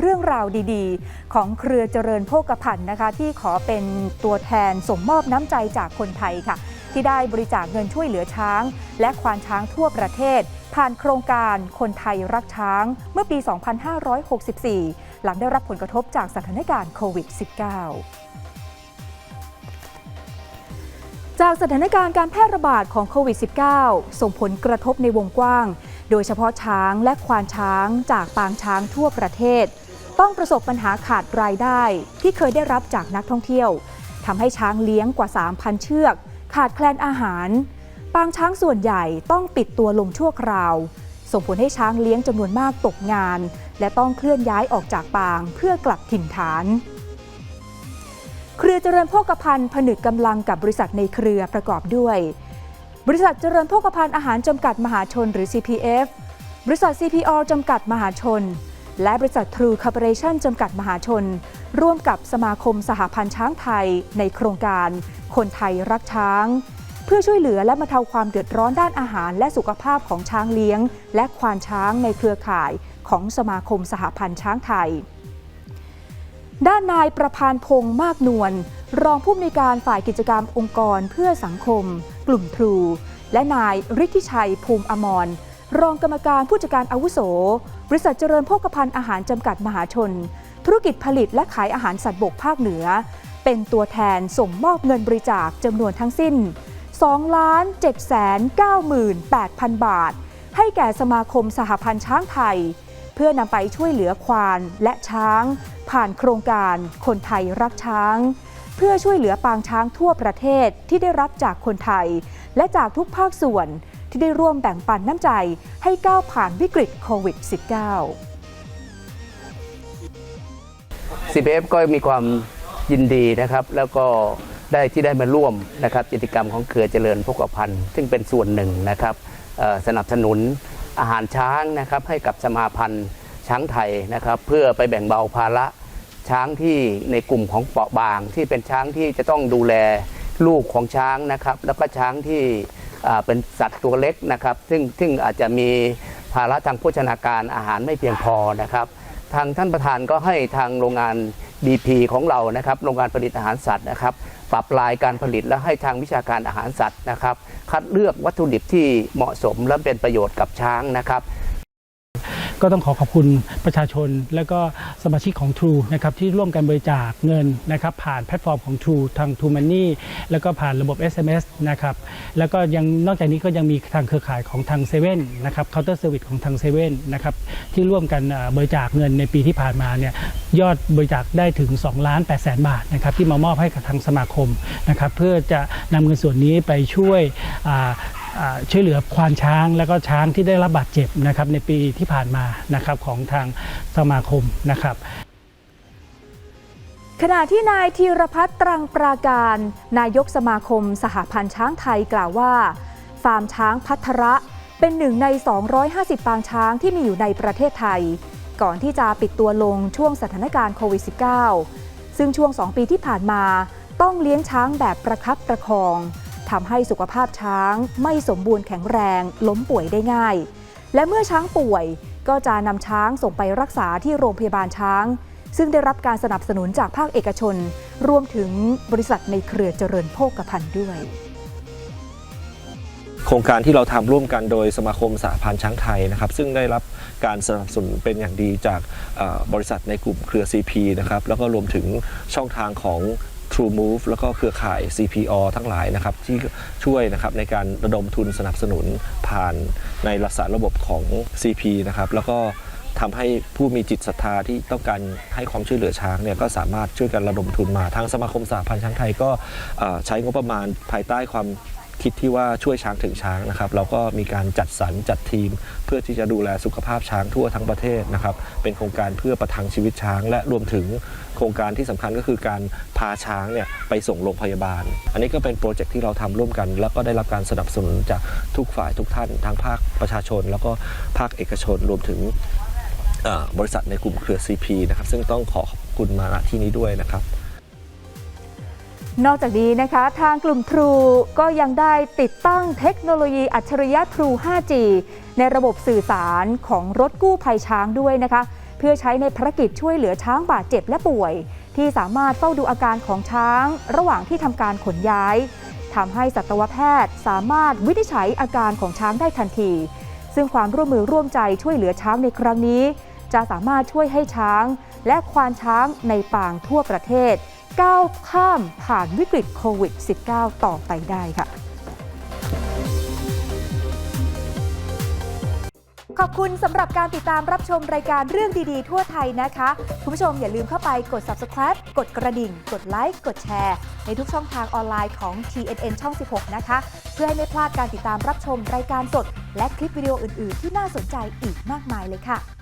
เรื่องราวดีๆ ของเครือเจริญโภคภัณฑ์นะคะ ที่ขอเป็นตัวแทนส่งมอบน้ำใจจากคนไทยค่ะ ที่ได้บริจาคเงินช่วยเหลือช้าง และควานช้างทั่วประเทศ ผ่านโครงการคนไทยรักช้าง เมื่อปี 2564 หลังได้รับผลกระทบจากสถานการณ์โควิด -19 จากสถานการณ์การแพร่ระบาดของโควิด -19 ส่งผลกระทบในวงกว้าง โดยเฉพาะช้างและควานช้างจากปางช้างทั่วประเทศ ต้องประสบปัญหาขาดรายได้ที่เคยได้รับจากนักท่องเที่ยวทำให้ช้างเลี้ยงกว่า 3,000 เชือก ขาดแคลนอาหาร ปางช้างส่วนใหญ่ต้องปิดตัวลงชั่วคราว ส่งผลให้ช้างเลี้ยงจำนวนมากตกงาน และต้องเคลื่อนย้ายออกจากปางเพื่อกลับถิ่นฐาน เครือเจริญโภคภัณฑ์ผนึกกำลังกับบริษัทในเครือประกอบด้วย บริษัทเจริญโภคภัณฑ์อาหารจำกัดมหาชนหรือ CPF บริษัท CPO จำกัดมหาชน และบริษัท True Corporation จำกัดมหาชน ร่วมกับสมาคมสหพันธ์ช้างไทย ในโครงการ คนไทยรักช้าง เพื่อช่วยเหลือและบรรเทาความเดือดร้อนด้านอาหารและสุขภาพของช้างเลี้ยง และควานช้างในเครือข่ายของสมาคมสหพันธ์ช้างไทย ด้านนายประพานพงษ์มากนวลรองผู้อำนวยการฝ่ายกิจกรรมองค์กรเพื่อสังคม กลุ่มทรู และนายฤทธิชัยภูมิอมร รองกรรมการผู้จัดการอาวุโส บริษัทเจริญโภคภัณฑ์อาหารจำกัดมหาชน ธุรกิจผลิตและขายอาหารสัตว์บกภาคเหนือ เป็นตัวแทนส่งมอบเงินบริจาคจำนวนทั้งสิ้น 2 7 9 8 0 0 0 บาท ให้แก่สมาคมสหพันธ์ช้างไทย เพื่อนำไปช่วยเหลือควานและช้าง ผ่านโครงการคนไทยรักช้าง เพื่อช่วยเหลือปางช้างทั่วประเทศที่ได้รับจากคนไทย และจากทุกภาคส่วน ที่ได้ร่วมแบ่งปันน้ำใจให้ก้าวผ่านวิกฤตโควิด -19CPF ก็มีความยินดีนะครับ แล้วก็ได้ที่ได้มาร่วมนะครับกิจกรรมของเครือเจริญพกพันธ์ซึ่งเป็นส่วนหนึ่งนะครับสนับสนุนอาหารช้างนะครับให้กับสมาพันธ์ช้างไทยนะครับ เพื่อไปแบ่งเบาภาระช้างที่ในกลุ่มของเปราะบาง ที่เป็นช้างที่จะต้องดูแลลูกของช้างนะครับ แล้วก็ช้างที่ เป็นสัตว์ตัวเล็กนะครับ ซึ่งซึ่งอาจจะมีภาระทางโภชนาการอาหารไม่เพียงพอนะครับ ทางท่านประธานก็ให้ทางโรงงาน BP ของเรานะครับ โรงงานผลิตอาหารสัตว์นะครับ ปรับลายการผลิตและให้ทางวิชาการอาหารสัตว์นะครับ คัดเลือกวัตถุดิบที่เหมาะสมและเป็นประโยชน์กับช้างนะครับ ก็ต้องขอขอบคุณประชาชน และก็สมาชิกของ True นะครับที่ร่วมกันบริจาคเงินนะครับผ่านแพลตฟอร์มของ True ทาง True Money แล้วก็ผ่านระบบ SMS นะครับแล้วก็ยังนอกจากนี้ก็ยังมีทางเครือข่ายของทางเซเว่นนะครับเคาน์เตอร์เซอร์วิสของทางเซเว่นนะครับที่ร่วมกันบริจาคเงินในปีที่ผ่านมาเนี่ยยอดบริจาคได้ถึง2ล้าน8แสนบาทนะครับที่มามอบให้กับทางสมาคมนะครับเพื่อจะนำเงินส่วนนี้ไปช่วย ช่วยเหลือควานช้างและก็ช้างที่ได้รับบาดเจ็บนะครับในปีที่ผ่านมานะครับของทางสมาคมนะครับ ขณะที่นายธีรพัฒน์ตรังปราการ นายกสมาคม สหพันธ์ช้างไทยกล่าวว่า ฟาร์มช้างพัทระเป็นหนึ่งใน 250 ปางช้างที่มีอยู่ในประเทศไทย ก่อนที่จะปิดตัวลงช่วงสถานการณ์โควิด -19 ซึ่งช่วง 2 ปีที่ผ่านมาต้องเลี้ยงช้างแบบประคับประคอง ทำให้สุขภาพช้างไม่สมบูรณ์แข็งแรง ล้มป่วยได้ง่าย และเมื่อช้างป่วยก็จะนำช้างส่งไปรักษาที่โรงพยาบาลช้าง ซึ่งได้รับการสนับสนุนจากภาคเอกชน รวมถึงบริษัทในเครือเจริญโภคภัณฑ์ด้วย โครงการที่เราทำร่วมกันโดยสมาคมสหพันธ์ช้างไทยนะครับ ซึ่งได้รับการสนับสนุนเป็นอย่างดีจากเอ่อบริษัทในกลุ่มเครือ CP นะครับแล้วก็รวมถึงช่องทางของ True Move แล้วก็เครือข่าย CPO ทั้งหลายนะครับที่ช่วยนะครับในการระดมทุนสนับสนุนผ่านในลักษณะระบบของ CP นะครับแล้วก็ทำให้ผู้มีจิตศรัทธาที่ต้องการให้ความช่วยเหลือช้างเนี่ยก็สามารถช่วยกันระดมทุนมา ทางสมาคมสหพันธ์ช้างไทยก็ใช้งบประมาณภายใต้ความ คิดที่ว่าช่วยช้างถึงช้างนะครับ เราก็มีการจัดสรรจัดทีม เพื่อที่จะดูแลสุขภาพช้างทั่วทั้งประเทศนะครับ เป็นโครงการเพื่อประทังชีวิตช้าง และรวมถึงโครงการที่สำคัญก็คือการพาช้างเนี่ยไปส่งโรงพยาบาล อันนี้ก็เป็นโปรเจกต์ที่เราทำร่วมกัน แล้วก็ได้รับการสนับสนุนจากทุกฝ่ายทุกท่านทั้งภาคประชาชน แล้วก็ภาคเอกชนรวมถึงบริษัทในกลุ่มเครือ CP นะครับซึ่งต้องขอขอบคุณมาณที่นี้ด้วยนะครับ นอกจากนี้นะคะ ทางกลุ่ม True ก็ยังได้ติดตั้งเทคโนโลยีอัจฉริยะ True 5G ในระบบสื่อสารของรถกู้ภัยช้างด้วยนะคะ เพื่อใช้ในภารกิจช่วยเหลือช้างบาดเจ็บและป่วย ที่สามารถเฝ้าดูอาการของช้าง ระหว่างที่ทำการขนย้ายทำให้สัตวแพทย์สามารถวินิจฉัยอาการของช้างได้ทันที ซึ่งความร่วมมือร่วมใจช่วยเหลือช้างในครั้งนี้ จะสามารถช่วยให้ช้าง และควานช้างในปางทั่วประเทศ ก้าวข้ามผ่านวิกฤตโควิด -19 ต่อไปได้ค่ะ ขอบคุณสำหรับการติดตามรับชมรายการเรื่องดีๆ ทั่วไทยนะคะ คุณผู้ชมอย่าลืมเข้าไปกด subscribe กดกระดิ่ง กดไลค์ กดแชร์ ในทุกช่องทางออนไลน์ของ TNN ช่อง 16 นะคะ เพื่อให้ไม่พลาดการติดตามรับชมรายการสด และคลิปวิดีโออื่น ๆ ที่น่าสนใจอีกมากมายเลยค่ะ